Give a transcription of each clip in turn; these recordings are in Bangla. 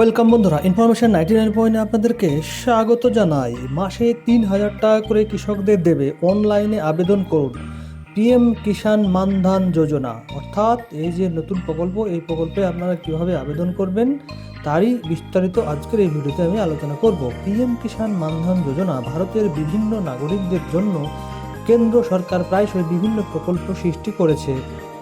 ওয়েলকাম বন্ধুরা, ইনফরমেশন নাইনটি নাইন পয়েন্টে আপনাদেরকে স্বাগত জানাই। মাসে তিন হাজার টাকা করে কৃষকদের দেবে অনলাইনে আবেদন করুন পিএম কিষাণ মানধান যোজনা। অর্থাৎ এই যে নতুন প্রকল্প, এই প্রকল্পে আপনারা কীভাবে আবেদন করবেন, তারই বিস্তারিত আজকের এই ভিডিওতে আমি আলোচনা করব। পিএম কিষাণ মানধান যোজনা ভারতের বিভিন্ন নাগরিকদের জন্য কেন্দ্র সরকার প্রায়শই বিভিন্ন প্রকল্প সৃষ্টি করেছে।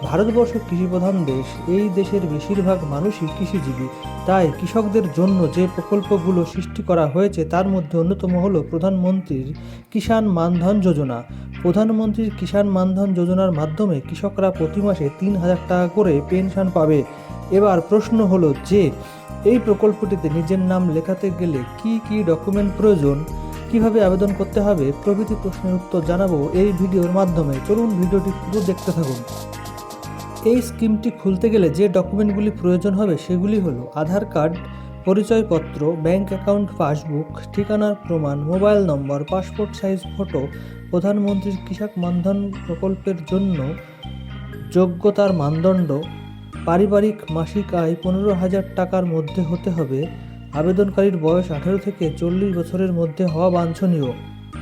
ভারতবর্ষ কৃষিপ্রধান দেশ, এই দেশের বেশিরভাগ মানুষই কৃষিজীবী। তাই কৃষকদের জন্য যে প্রকল্পগুলো সৃষ্টি করা হয়েছে, তার মধ্যে অন্যতম হল প্রধানমন্ত্রীর কিষাণ মানধন যোজনা। প্রধানমন্ত্রীর কিষাণ মানধন যোজনার মাধ্যমে কৃষকরা প্রতি মাসে তিন হাজার টাকা করে পেনশন পাবে। এবার প্রশ্ন হলো যে, এই প্রকল্পটিতে নিজের নাম লেখাতে গেলে কি কি ডকুমেন্ট প্রয়োজন? কীভাবে আবেদন করতে হবে? প্রভৃতি প্রশ্নের উত্তর জানাব এই ভিডিওর মাধ্যমে। চলুন ভিডিওটি পুরো দেখতে থাকুন। এই স্কিমটি খুলতে গেলে যে ডকুমেন্টগুলি প্রয়োজন হবে সেগুলি হলো আধার কার্ড, পরিচয়পত্র, ব্যাংক অ্যাকাউন্ট, পাসবুক, ঠিকানার প্রমাণ, mobile number, passport size, photo, প্রধানমন্ত্রীর কৃষক মানধন প্রকল্পের জন্য যোগ্যতার মানদণ্ড, পারিবারিক মাসিক আয় পনেরো হাজার টাকার মধ্যে হতে হবে, আবেদনকারীর বয়স আঠেরো থেকে চল্লিশ বছরের মধ্যে হওয়া বাঞ্ছনীয়।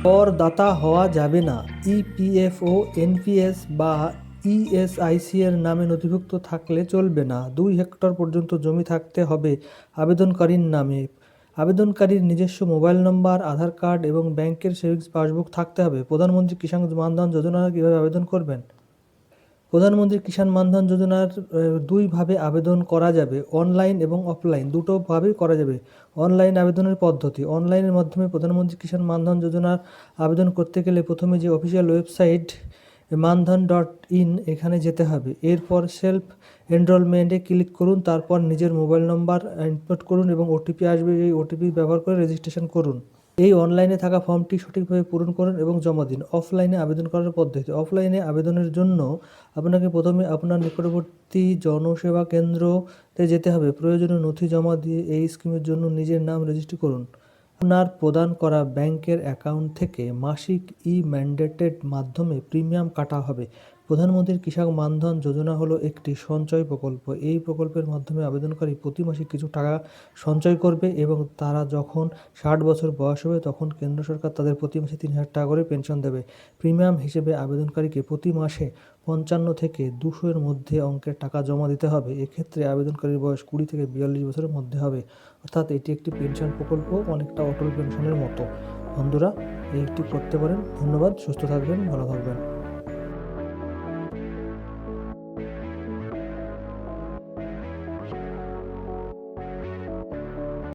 করদাতা হওয়া যাবে না। ইপিএফও এনপিএস বা ইএসআইসি এর নামে নথিভুক্ত থাকলে চলবে না। দুই হেক্টর পর্যন্ত জমি থাকতে হবে আবেদনকারীর নামে। আবেদনকারীর নিজস্ব মোবাইল নম্বর, আধার কার্ড এবং ব্যাংকের সেভিংস পাসবুক থাকতে হবে। প্রধানমন্ত্রী কিষাণ মানধন যোজনা কীভাবে আবেদন করবেন? প্রধানমন্ত্রী কিষাণ মানধন যোজনার দুইভাবে আবেদন করা যাবে, অনলাইন এবং অফলাইন। দুটোভাবেই করা যাবে। অনলাইন আবেদনের পদ্ধতি। অনলাইনের মাধ্যমে প্রধানমন্ত্রী কিষাণ মানধন যোজনার আবেদন করতে গেলে প্রথমে যে official website Maandhan dot in এখানে যেতে হবে। এরপর সেলফ এনরোলমেন্টে ক্লিক করুন, তারপর নিজের মোবাইল নম্বর ইনপুট করুন এবং ওটিপি আসবে। এই ওটিপি ব্যবহার করে রেজিস্ট্রেশন করুন। এই অনলাইনে থাকা ফর্মটি সঠিকভাবে পূরণ করুন এবং জমা দিন। অফলাইনে আবেদন করার পদ্ধতি। অফলাইনে আবেদনের জন্য আপনাকে প্রথমে আপনার নিকটবর্তী জনসেবা কেন্দ্রতে যেতে হবে। প্রয়োজনীয় নথি জমা দিয়ে এই স্কিমের জন্য নিজের নাম রেজিস্ট্রি করুন। আপনার প্রদান করা ব্যাংকের অ্যাকাউন্ট থেকে মাসিক ই ম্যান্ডেটেড মাধ্যমে প্রিমিয়াম কাটা হবে। প্রধানমন্ত্রীর কৃষক মানধন যোজনা হলো একটি সঞ্চয় প্রকল্প। এই প্রকল্পের মাধ্যমে আবেদনকারী প্রতি মাসে কিছু টাকা সঞ্চয় করবে এবং তারা যখন ষাট বছর বয়স হবে তখন কেন্দ্র সরকার তাদের প্রতি মাসে তিন হাজার টাকা করে পেনশন দেবে। প্রিমিয়াম হিসেবে আবেদনকারীকে প্রতি মাসে পঞ্চান্ন থেকে দুশো এর মধ্যে অঙ্কের টাকা জমা দিতে হবে। এক্ষেত্রে আবেদনকারীর বয়স কুড়ি থেকে বিয়াল্লিশ বছরের মধ্যে হবে। অর্থাৎ এটি একটি পেনশন প্রকল্প, অনেকটা অটল পেনশনের মতো। বন্ধুরা এইটি করতে পারেন। ধন্যবাদ, সুস্থ থাকবেন, ভালো থাকবেন।